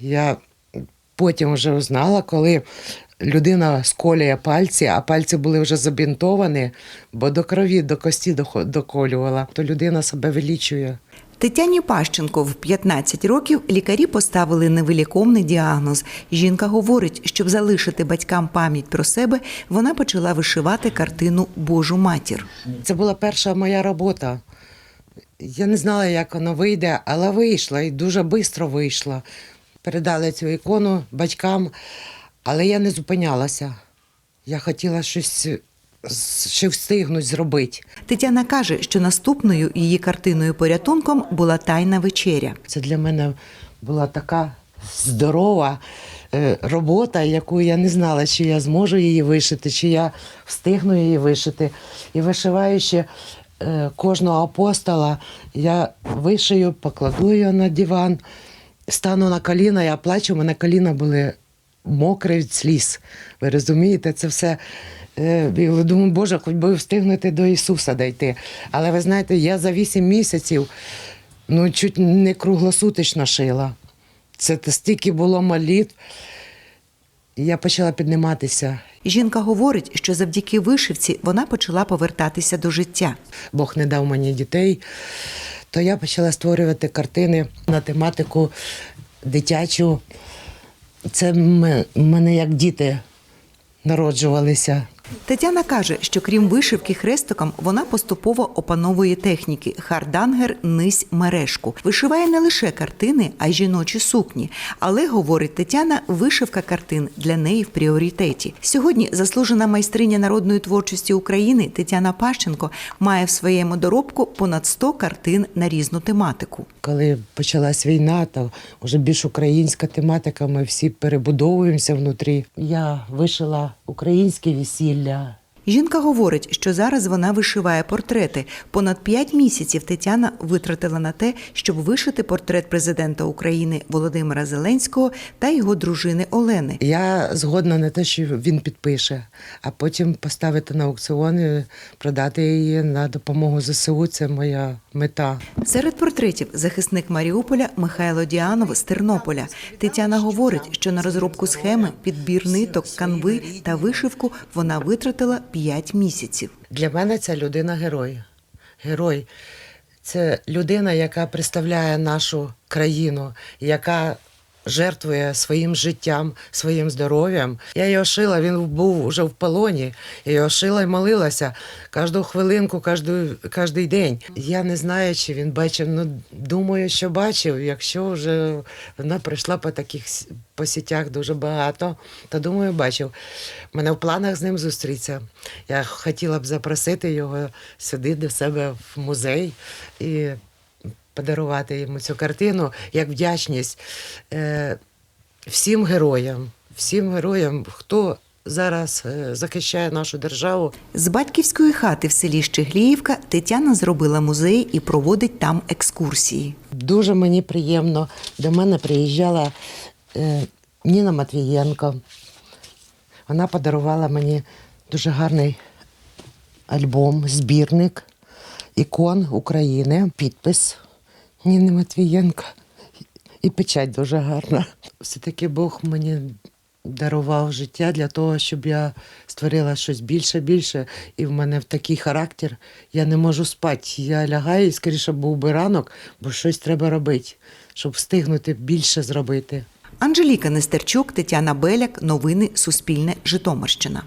Я потім вже узнала, коли людина сколює пальці, а пальці були вже забінтовані, бо до крові, до кості доколювала, то людина себе вилічує. Тетяні Пащенко в 15 років лікарі поставили невиліковний діагноз. Жінка говорить, щоб залишити батькам пам'ять про себе, вона почала вишивати картину Божу матір. Це була перша моя робота. Я не знала, як воно вийде, але вийшла і дуже швидко вийшла. Передали цю ікону батькам, але я не зупинялася. Я хотіла щось ще встигнути зробити. Тетяна каже, що наступною її картиною порятунком була тайна вечеря. Це для мене була така здорова е, робота, яку я не знала, чи я зможу її вишити, чи я встигну її вишити. І вишиваючи е, кожного апостола, я вишию, покладу його на диван, стану на коліна, я плачу, у мене коліна були мокрі від сліз. Ви розумієте, це все. е, і Думаю, Боже, хоч би встигнути до Ісуса дійти. Але ви знаєте, я за вісім місяців ну, чуть не круглосуточно шила. Це стільки було молитв. Я почала підніматися. Жінка говорить, що завдяки вишивці вона почала повертатися до життя. Бог не дав мені дітей, то я почала створювати картини на тематику дитячу. Це в мене як діти народжувалися. Тетяна каже, що крім вишивки хрестиком, вона поступово опановує техніки хардангер, низь, мережку. Вишиває не лише картини, а й жіночі сукні. Але говорить Тетяна, вишивка картин для неї в пріоритеті. Сьогодні заслужена майстриня народної творчості України Тетяна Пащенко має в своєму доробку понад 100 картин на різну тематику. Коли почалась війна, то вже більш українська тематика, ми всі перебудовуємося внутрі. Я вишила українське весілля. Жінка говорить, що зараз вона вишиває портрети. Понад п'ять місяців Тетяна витратила на те, щоб вишити портрет президента України Володимира Зеленського та його дружини Олени. Я згодна на те, що він підпише, а потім поставити на аукціон і продати її на допомогу ЗСУ. Це моя мета. Серед портретів захисник Маріуполя Михайло Діанов з Тернополя. Тетяна говорить, що на розробку схеми, підбір ниток, канви та вишивку вона витратила п'ять місяців. Для мене ця людина герой. Герой це людина, яка представляє нашу країну, яка жертвує своїм життям, своїм здоров'ям. Я його шила, він був вже в полоні. Я його шила і молилася кожну хвилинку, кожний день. Я не знаю, чи він бачив. Ну думаю, що бачив. Якщо вже вона прийшла по таких по сітях дуже багато, то думаю, бачив. У мене в планах з ним зустрітися. Я хотіла б запросити його сюди до себе в музей і подарувати йому цю картину як вдячність е, всім героям, всім героям, хто зараз е, захищає нашу державу. З батьківської хати в селі Щегліївка Тетяна зробила музей і проводить там екскурсії. Дуже мені приємно. До мене приїжджала е, Ніна Матвієнко. Вона подарувала мені дуже гарний альбом, збірник ікон України, підпис Ніни Матвієнко. І печать дуже гарна. Все-таки Бог мені дарував життя для того, щоб я створила щось більше, більше. І в мене в такий характер. Я не можу спати. Я лягаю і скоріше був би ранок, бо щось треба робити, щоб встигнути більше зробити. Анжеліка Нестерчук, Тетяна Беляк. Новини Суспільне. Житомирщина.